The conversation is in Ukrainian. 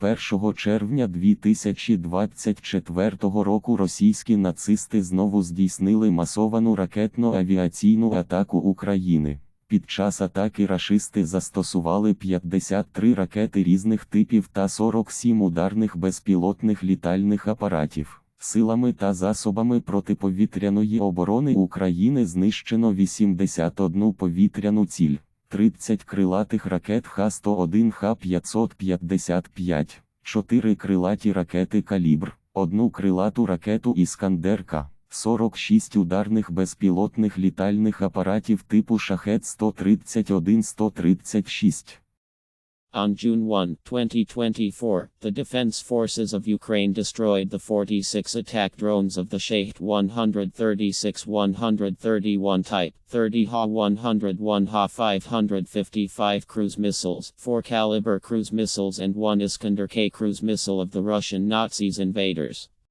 1 червня 2024 року російські нацисти знову здійснили масовану ракетно-авіаційну атаку України. Під час атаки рашисти застосували 53 ракети різних типів та 47 ударних безпілотних літальних апаратів. Силами та засобами протиповітряної оборони України знищено 81 повітряну ціль, 30 крилатих ракет Х-101 Х-555, 4 крилаті ракети «Калібр», одну крилату ракету «Іскандер-К», 46 ударних безпілотних літальних апаратів типу Шахет-131-136. On June 1, 2024, the Defense Forces of Ukraine destroyed the 46 attack drones of the Shahed 136-131 type, 30 Ha-101 Ha-555 cruise missiles, 4 Caliber cruise missiles and 1 Iskander-K cruise missile of the Russian Nazis invaders.